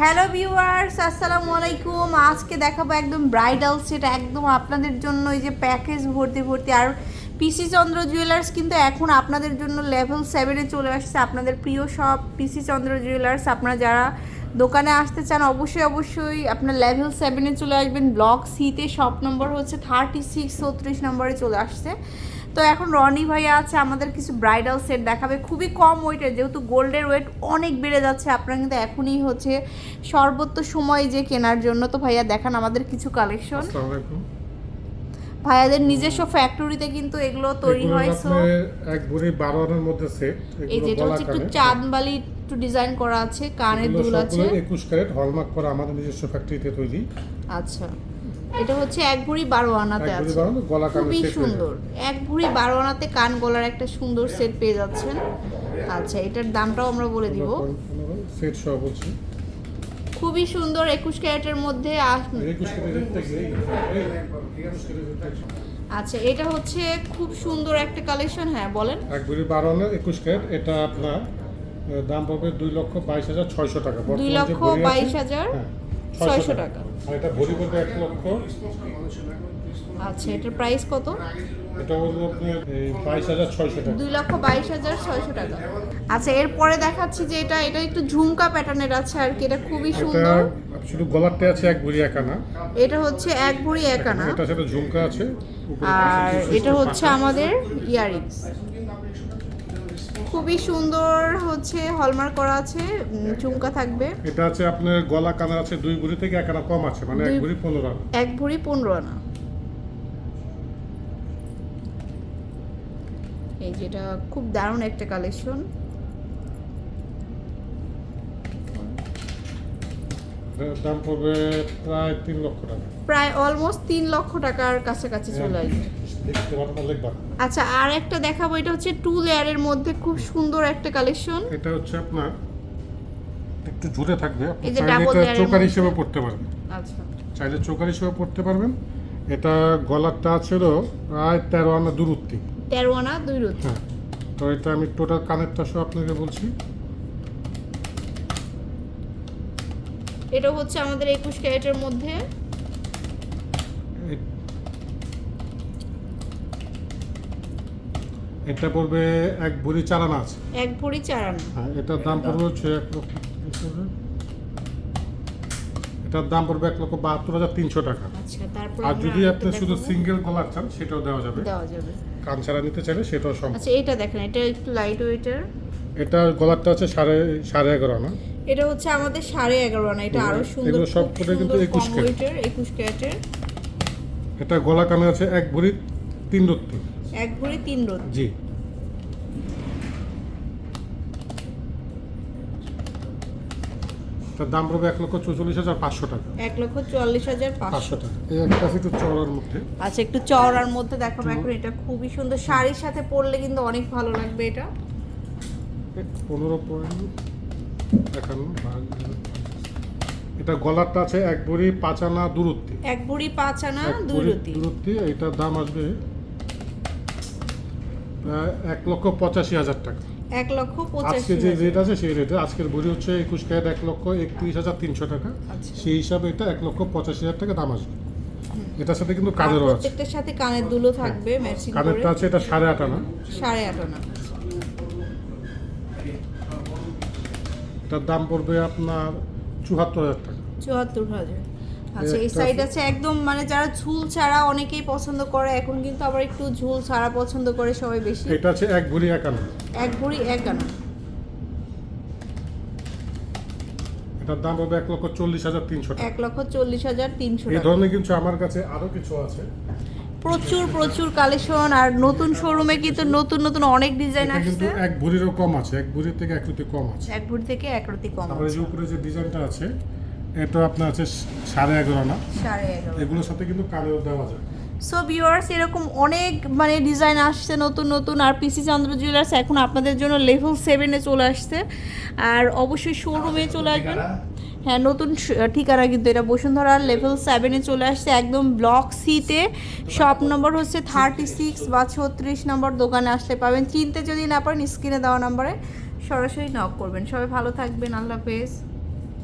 Hello viewers, আসসালামু আলাইকুম। আজকে দেখাবো একদম ব্রাইডাল সেট একদম আপনাদের জন্য এই যে প্যাকেজ ভর্তি ভর্তি। আর পিসি চন্দ্র জুয়েলার্স কিন্তু এখন আপনাদের জন্য লেভেল সেভেনে চলে আসছে। আপনাদের প্রিয় সব পিসি চন্দ্র জুয়েলার্স আপনারা যারা দোকানে আসতে চান, অবশ্যই অবশ্যই আপনার লেভেল সেভেনে চলে আসবেন। ব্লক সিতে শপ নম্বর হচ্ছে থার্টি সিক্স চৌত্রিশ নম্বরে চলে আসছে। তো এখন রনি ভাইয়া আছে আমাদের কিছু ব্রাইডাল সেট দেখাবে। খুবই কম ওয়েটের যেহেতু গোল্ডের ওয়েট অনেক বেড়ে যাচ্ছে আপনারা কিন্তু এখনই হচ্ছে সর্বোচ্চ সময় যে কেনার জন্য। তো ভাইয়া দেখান আমাদের কিছু কালেকশন ভাইয়াদের নিজস্ব ফ্যাক্টরিতে কিন্তু এগুলো তৈরি হয় সো এক ভরি বারো আনার মধ্যে সেট এই যেটা হচ্ছে একটু চাঁদবালি একটু ডিজাইন করা আছে কানের দুল আছে। একুশ ক্যারেট হলমার্ক করা আমাদের নিজস্ব ফ্যাক্টরিতে তৈরি। আচ্ছা। এটা হচ্ছে এক ভরি বারো আনাতে আছে। খুবই সুন্দর। এক ভরি বারো আনাতে কান গলার একটা সুন্দর সেট পেয়ে যাচ্ছেন। আচ্ছা এটার দামটাও আমরা বলে দিব। সেট সহ বলছি। খুবই সুন্দর একুশ ক্যারেটের মধ্যে? আচ্ছা এটা হচ্ছে খুব সুন্দর একটা কালেকশন হ্যাঁ বলেন। এক ভরি বারো আনা একুশ ক্যারেট এটা আপনার দাম পড়বে দুই লক্ষ বাইশ হাজার ছয়শো টাকা। দুই লক্ষ বাইশ হাজার হ্যাঁ, ছয়শো টাকা। আর এটা ভরি পড়বে এক লক্ষ? আচ্ছা এটার প্রাইস কত? এটা হলো আপনার বাইশ হাজার ছয়শো টাকা। দুই লক্ষ বাইশ হাজার ছয়শো টাকা। আচ্ছা এরপরে দেখাচ্ছি যে এটা এটা একটু ঝুমকা প্যাটার্নের আছে আর কি এটা খুবই সুন্দর। শুধু গলারটা আছে এক ভরি এক আনা এটা হচ্ছে এক ভরি এক আনা এটার সাথে ঝুমকা আছে আর এটা হচ্ছে আমাদের ইয়ারিংস। খুবই সুন্দর হচ্ছে হলমার্ক করা আছে চুমকা ঝুমকা থাকবে। এটা আছে আপনার গলা কানার আছে দুই ভরি থেকে এক আনা কম আছে মানে এক ভরি পনেরো আনা। এক ভরি পনেরো আনা। এই যেটা খুব দারুণ একটা কালেকশন দাম পড়বে প্রায় তিন লক্ষ টাকা। প্রায় অলমোস্ট তিন লক্ষ টাকার কাছাকাছি চলে আসবে। আচ্ছা আর একটা দেখাবো এটা হচ্ছে টু লেয়ারের মধ্যে খুব সুন্দর একটা কালেকশন এটা হচ্ছে আপনার একটু ঝুলে থাকবে চোকার হিসেবে পড়তে পারবেন। আচ্ছা। চাইলে চোকার হিসেবে পড়তে পারবেন। এটা গলারটা ছিল প্রায় তেরো আনা দূরত্বে তেরো আনা রুটি হ্যাঁ তো এটা আমি টোটাল কানেরটা সহ আপনাকে বলছি। এটা হচ্ছে আমাদের একুশ ক্যারেটের মধ্যে। এটা পড়বে এক ভরি চালানা আছে। এক ভরি চার আনা হ্যাঁ এটার দাম পড়বে হচ্ছে এক লক্ষ এটার দাম পড়বে এক লক্ষ বাহাত্তর হাজার তিনশো টাকা। আচ্ছা তারপর আর যদি আপনি শুধু সিঙ্গেল গলার চান সেটাও দেওয়া যাবে। দেওয়া যাবে। কান ছাড়া নিতে চাইলে সেটাও সম্ভব। আচ্ছা এটা দেখেন এটা একটু লাইট ওয়েটের এটার গলারটা আছে সাড়ে সাড়ে এগারো আনা। এটা হচ্ছে আমাদের সাড়ে এগারো আনা। এটা আরও সুন্দর এগুলো সব কটা কিন্তু সুন্দর 21 কম ক্যারেট। ওয়েটের একুশ ক্যারেটের। এটা গলা কানে আছে এক ভরি তিন রত্তি। এক ভরি তিন রোদ জি। তার দাম পড়বে এক লক্ষ চৌচল্লিশ হাজার পাঁচশো টাকা। এক লক্ষ চুয়াল্লিশ হাজার পাঁচশো। টাকা। এই একটা একটু চড়ার মধ্যে। আচ্ছা একটু চওড়ার মধ্যে দেখাবো এখন। এটা খুবই সুন্দর। শাড়ির সাথে পরলে কিন্তু অনেক ভালো লাগবে এটা। পনেরো পয়েন্ট একান্ন ভাগ এটা গলারটা আছে এক ভরি পাঁচ আনা দূরত্বে। এক ভরি পাঁচ আনা রুটি দূরত্বে। এটার দাম আসবে এক লক্ষ পঁচাশি হাজার টাকা। এক লক্ষ পঁচাশি আজকে যে রেট আছে সেই রেটে আজকের ভরি হচ্ছে একুশ ক্যারেট এক লক্ষ একত্রিশ হাজার তিনশো টাকা। আচ্ছা। সেই হিসাবে এটা এক লক্ষ পঁচাশি হাজার টাকা দাম আসবে। এটার সাথে কিন্তু কানেরও আছে। প্রত্যেকটার সাথে কানের দুলো থাকবে ম্যাচিং কানেরটা আছে এটা সাড়ে আট আনা। সাড়ে আট আনা। এটার দাম পড়বে আপনার চুয়াত্তর হাজার টাকা। চুয়াত্তর হাজার। আচ্ছা এই সাইড আছে- একদম মানে যারা ঝুল ছাড়া অনেকেই পছন্দ করে এখন কিন্তু আবার একটু ঝুল ছাড়া পছন্দ করে সবাই বেশি। এটা আছে এক ভরি এক আনা এক ভরি এক আনা এটার দাম পড়বে এক লক্ষ চল্লিশ হাজার তিনশো এক লক্ষ চল্লিশ হাজার তিনশো এই ধরনের কিন্তু আমার কাছে আরও কিছু আছে। প্রচুর প্রচুর কালেকশন আর নতুন শোরুমে কিন্তু নতুন নতুন অনেক ডিজাইন আসছে। এক ভরিরও কম আছে এক ভরির থেকে এক রুটি কম আছে। এক ভরি থেকে এক রতি কম তারপরে আছে। যে উপরে যে ডিজাইনটা আছে এটা আপনার আছে সাড়ে এগারো আনা। সাড়ে এগারো। এগুলোর সাথে কিন্তু কানেও দেওয়া যায়। সো ভিউয়ার্স এরকম অনেক মানে ডিজাইন আসছে নতুন নতুন। আর পিসি চন্দ্র জুয়েলার্স এখন আপনাদের জন্য লেভেল সেভেনে চলে আসছে। আর অবশ্যই শোরুমে চলে আসবেন। হ্যাঁ নতুন ঠিকানা কিন্তু এটা। বসুন্ধরা লেভেল সেভেনে চলে আসছে একদম ব্লক সিতে শপ নম্বর হচ্ছে থার্টি সিক্স বা ছত্রিশ নম্বর দোকানে আসলে পাবেন। চিনতে যদি না পারেন স্ক্রিনে দেওয়া নম্বরে সরাসরি নক করবেন। সবাই ভালো থাকবেন। আল্লাহ হাফেজ।